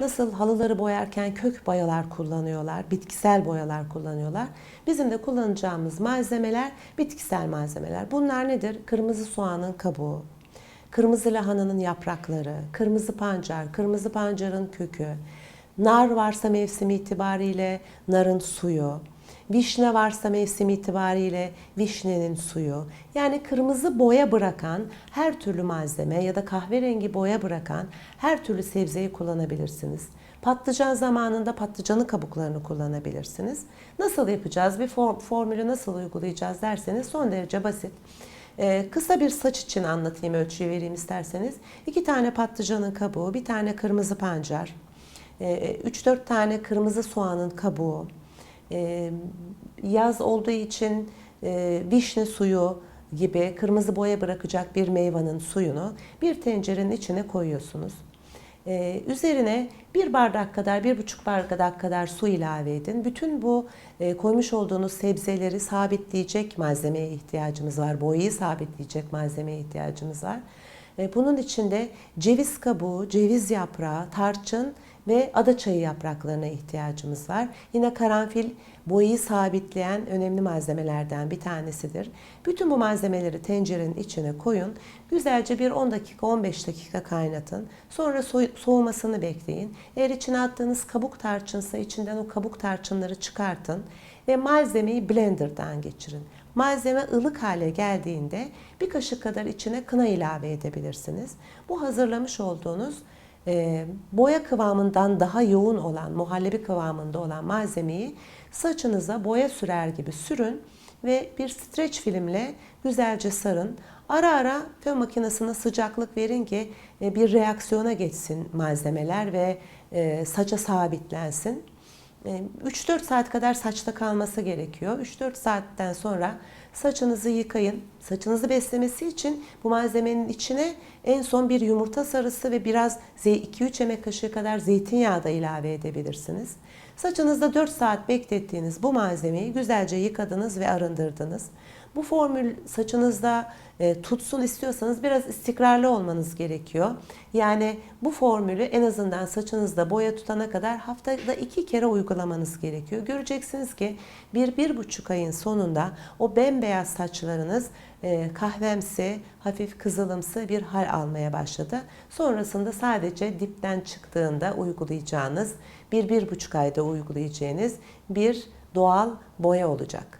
nasıl halıları boyarken kök boyalar kullanıyorlar, bitkisel boyalar kullanıyorlar. Bizim de kullanacağımız malzemeler bitkisel malzemeler. Bunlar nedir? Kırmızı soğanın kabuğu, kırmızı lahananın yaprakları, kırmızı pancar, kırmızı pancarın kökü, nar varsa mevsimi itibariyle narın suyu, vişne varsa mevsim itibariyle vişnenin suyu. Yani kırmızı boya bırakan her türlü malzeme ya da kahverengi boya bırakan her türlü sebzeyi kullanabilirsiniz. Patlıcan zamanında patlıcanın kabuklarını kullanabilirsiniz. Nasıl yapacağız? Bir form, formülü nasıl uygulayacağız derseniz son derece basit. Ee, kısa bir saç için anlatayım, ölçüyü vereyim isterseniz. İki tane patlıcanın kabuğu, bir tane kırmızı pancar, 3-4 tane kırmızı soğanın kabuğu, yaz olduğu için vişne suyu gibi kırmızı boya bırakacak bir meyvanın suyunu bir tencerenin içine koyuyorsunuz. Üzerine bir bardak kadar, bir buçuk bardak kadar su ilave edin. Bütün bu koymuş olduğunuz sebzeleri sabitleyecek malzemeye ihtiyacımız var. Boyayı sabitleyecek malzemeye ihtiyacımız var. Bunun içinde ceviz kabuğu, ceviz yaprağı, tarçın ve adaçayı yapraklarına ihtiyacımız var. Yine karanfil boyayı sabitleyen önemli malzemelerden bir tanesidir. Bütün bu malzemeleri tencerenin içine koyun. Güzelce bir 10 dakika 15 dakika kaynatın. Sonra soy- soğumasını bekleyin. Eğer içine attığınız kabuk tarçınsa içinden o kabuk tarçınları çıkartın ve malzemeyi blenderdan geçirin. Malzeme ılık hale geldiğinde bir kaşık kadar içine kına ilave edebilirsiniz. Bu hazırlamış olduğunuz e, boya kıvamından daha yoğun olan, muhallebi kıvamında olan malzemeyi saçınıza boya sürer gibi sürün ve bir streç filmle güzelce sarın. Ara ara fön makinesine sıcaklık verin ki e, bir reaksiyona geçsin malzemeler ve e, saça sabitlensin. 3-4 saat kadar saçta kalması gerekiyor. 3-4 saatten sonra saçınızı yıkayın. Saçınızı beslemesi için bu malzemenin içine en son bir yumurta sarısı ve biraz 2-3 yemek kaşığı kadar zeytinyağı da ilave edebilirsiniz. Saçınızda 4 saat beklettiğiniz bu malzemeyi güzelce yıkadınız ve arındırdınız. Bu formül saçınızda e, tutsun istiyorsanız biraz istikrarlı olmanız gerekiyor. Yani bu formülü en azından saçınızda boya tutana kadar haftada iki kere uygulamanız gerekiyor. Göreceksiniz ki bir, bir buçuk ayın sonunda o bembeyaz saçlarınız e, kahvemsi, hafif kızılımsı bir hal almaya başladı. Sonrasında sadece dipten çıktığında uygulayacağınız, bir, bir buçuk ayda uygulayacağınız bir doğal boya olacak.